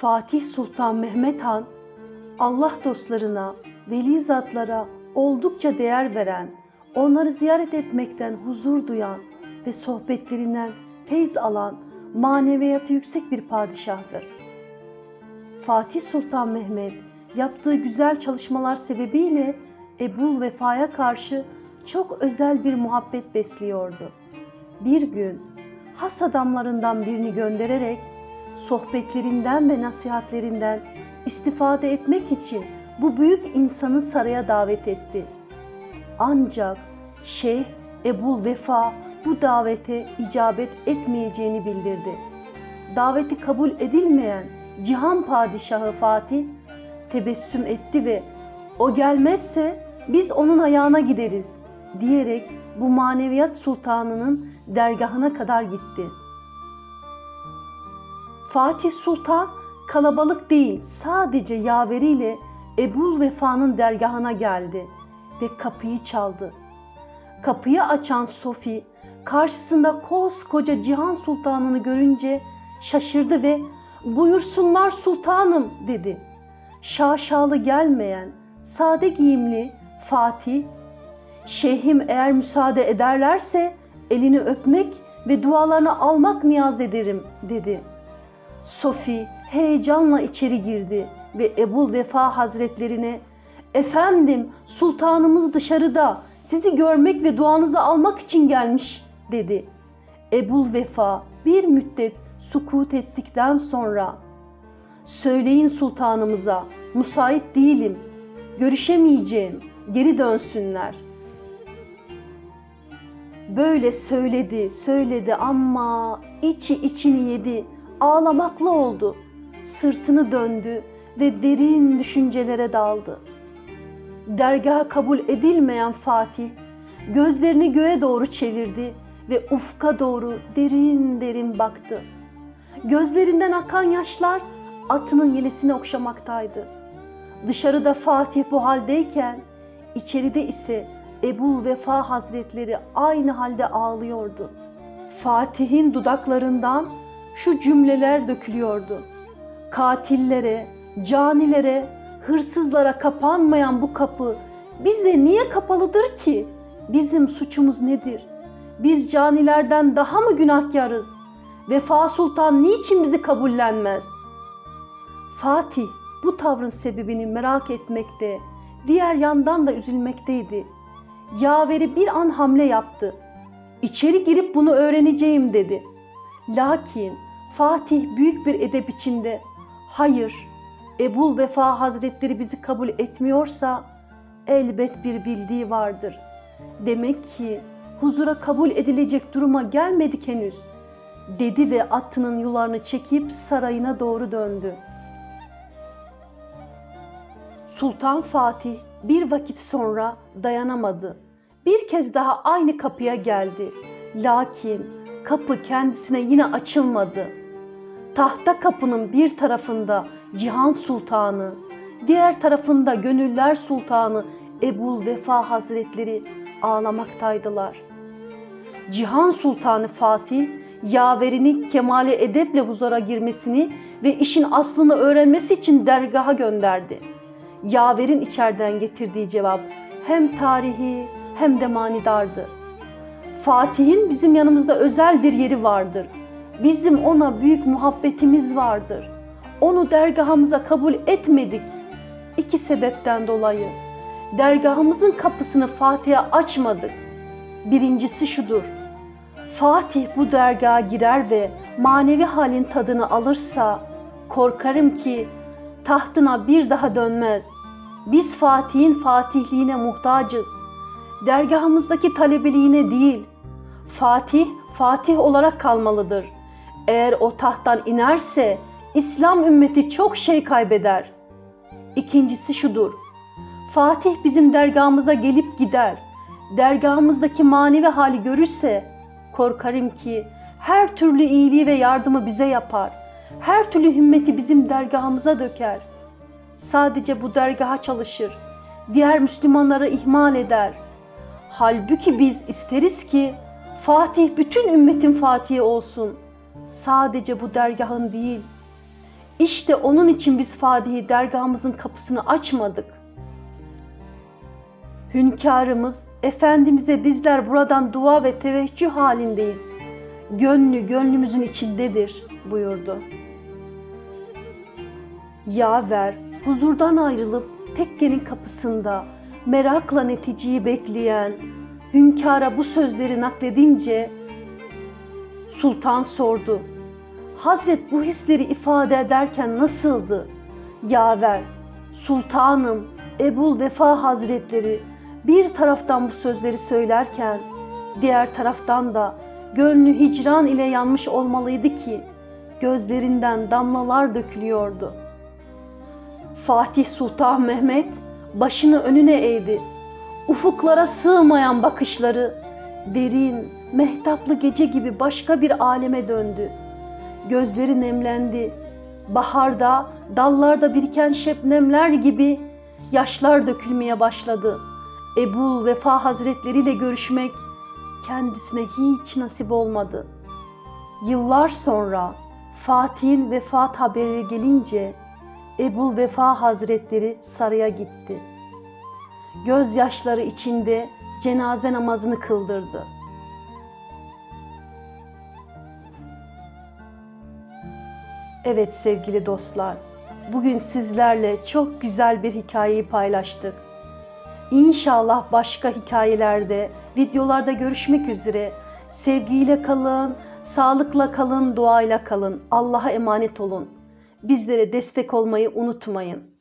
Fatih Sultan Mehmet Han, Allah dostlarına, veli zatlara oldukça değer veren, onları ziyaret etmekten huzur duyan ve sohbetlerinden feyz alan maneviyatı yüksek bir padişahtır. Fatih Sultan Mehmet yaptığı güzel çalışmalar sebebiyle Ebul Vefa'ya karşı çok özel bir muhabbet besliyordu. Bir gün has adamlarından birini göndererek sohbetlerinden ve nasihatlerinden istifade etmek için bu büyük insanı saraya davet etti. Ancak Şeyh Ebul Vefa bu davete icabet etmeyeceğini bildirdi. Daveti kabul edilmeyen Cihan Padişahı Fatih tebessüm etti ve o gelmezse biz onun ayağına gideriz diyerek bu maneviyat sultanının dergahına kadar gitti. Fatih Sultan kalabalık değil sadece yaveriyle Ebul Vefa'nın dergahına geldi ve kapıyı çaldı. Kapıyı açan Sofi karşısında koskoca Cihan Sultanını görünce şaşırdı ve buyursunlar sultanım dedi. Şaşalı gelmeyen sade giyimli Fatih Şeyhim eğer müsaade ederlerse elini öpmek ve dualarını almak niyaz ederim dedi. Sofi heyecanla içeri girdi ve Ebul Vefa Hazretlerine Efendim sultanımız dışarıda sizi görmek ve duanızı almak için gelmiş dedi. Ebul Vefa bir müddet sukut ettikten sonra Söyleyin sultanımıza müsait değilim, görüşemeyeceğim, geri dönsünler. Böyle söyledi, söyledi ama içi içini yedi, ağlamaklı oldu. Sırtını döndü ve derin düşüncelere daldı. Dergaha kabul edilmeyen Fatih gözlerini göğe doğru çevirdi ve ufka doğru derin derin baktı. Gözlerinden akan yaşlar atının yelesini okşamaktaydı. Dışarıda Fatih bu haldeyken içeride ise Ebul Vefa Hazretleri aynı halde ağlıyordu. Fatih'in dudaklarından şu cümleler dökülüyordu. Katillere, canilere, hırsızlara kapanmayan bu kapı bize niye kapalıdır ki? Bizim suçumuz nedir? Biz canilerden daha mı günahkarız? Vefa Sultan niçin bizi kabullenmez? Fatih bu tavrın sebebini merak etmekte, diğer yandan da üzülmekteydi. Yaveri bir an hamle yaptı. İçeri girip bunu öğreneceğim dedi. Lakin Fatih büyük bir edep içinde hayır Ebul Vefa Hazretleri bizi kabul etmiyorsa elbet bir bildiği vardır. Demek ki huzura kabul edilecek duruma gelmedik henüz dedi ve atının yularını çekip sarayına doğru döndü. Sultan Fatih bir vakit sonra dayanamadı. Bir kez daha aynı kapıya geldi. Lakin kapı kendisine yine açılmadı. Tahta kapının bir tarafında Cihan Sultanı, diğer tarafında Gönüller Sultanı Ebul Vefa Hazretleri ağlamaktaydılar. Cihan Sultanı Fatih, yaverini kemale edeple huzura girmesini ve işin aslını öğrenmesi için dergaha gönderdi. Yaverin içeriden getirdiği cevap hem tarihi hem de manidardı. Fatih'in bizim yanımızda özel bir yeri vardır. Bizim ona büyük muhabbetimiz vardır. Onu dergahımıza kabul etmedik. İki sebepten dolayı. Dergahımızın kapısını Fatih'e açmadık. Birincisi şudur. Fatih bu dergaha girer ve manevi halin tadını alırsa korkarım ki tahtına bir daha dönmez. Biz Fatih'in fatihliğine muhtacız. Dergahımızdaki talebeliğine değil. Fatih, Fatih olarak kalmalıdır. Eğer o tahttan inerse İslam ümmeti çok şey kaybeder. İkincisi şudur. Fatih bizim dergahımıza gelip gider. Dergahımızdaki manevi hali görürse korkarım ki her türlü iyiliği ve yardımı bize yapar. Her türlü hümmeti bizim dergahımıza döker. Sadece bu dergaha çalışır. Diğer Müslümanları ihmal eder. Halbuki biz isteriz ki Fatih bütün ümmetin Fatihi olsun. Sadece bu dergahın değil. İşte onun için biz Fadihi dergahımızın kapısını açmadık. Hünkârımız, Efendimiz'e bizler buradan dua ve teveccüh halindeyiz. Gönlü gönlümüzün içindedir buyurdu. Yaver huzurdan ayrılıp tekkenin kapısında merakla neticeyi bekleyen hünkâra bu sözleri nakledince sultan sordu. Hazret bu hisleri ifade ederken nasıldı? Yaver, sultanım Ebul Vefa Hazretleri bir taraftan bu sözleri söylerken diğer taraftan da gönlü hicran ile yanmış olmalıydı ki gözlerinden damlalar dökülüyordu. Fatih Sultan Mehmet başını önüne eğdi. Ufuklara sığmayan bakışları derin, mehtaplı gece gibi başka bir aleme döndü. Gözleri nemlendi. Baharda dallarda biriken şebnemler gibi yaşlar dökülmeye başladı. Ebul Vefa Hazretleri ile görüşmek kendisine hiç nasip olmadı. Yıllar sonra Fatih'in vefat haberi gelince Ebul Vefa Hazretleri saraya gitti. Gözyaşları içinde cenaze namazını kıldırdı. Evet sevgili dostlar, bugün sizlerle çok güzel bir hikayeyi paylaştık. İnşallah başka hikayelerde, videolarda görüşmek üzere. Sevgiyle kalın, sağlıkla kalın, duayla kalın. Allah'a emanet olun. Bizlere destek olmayı unutmayın.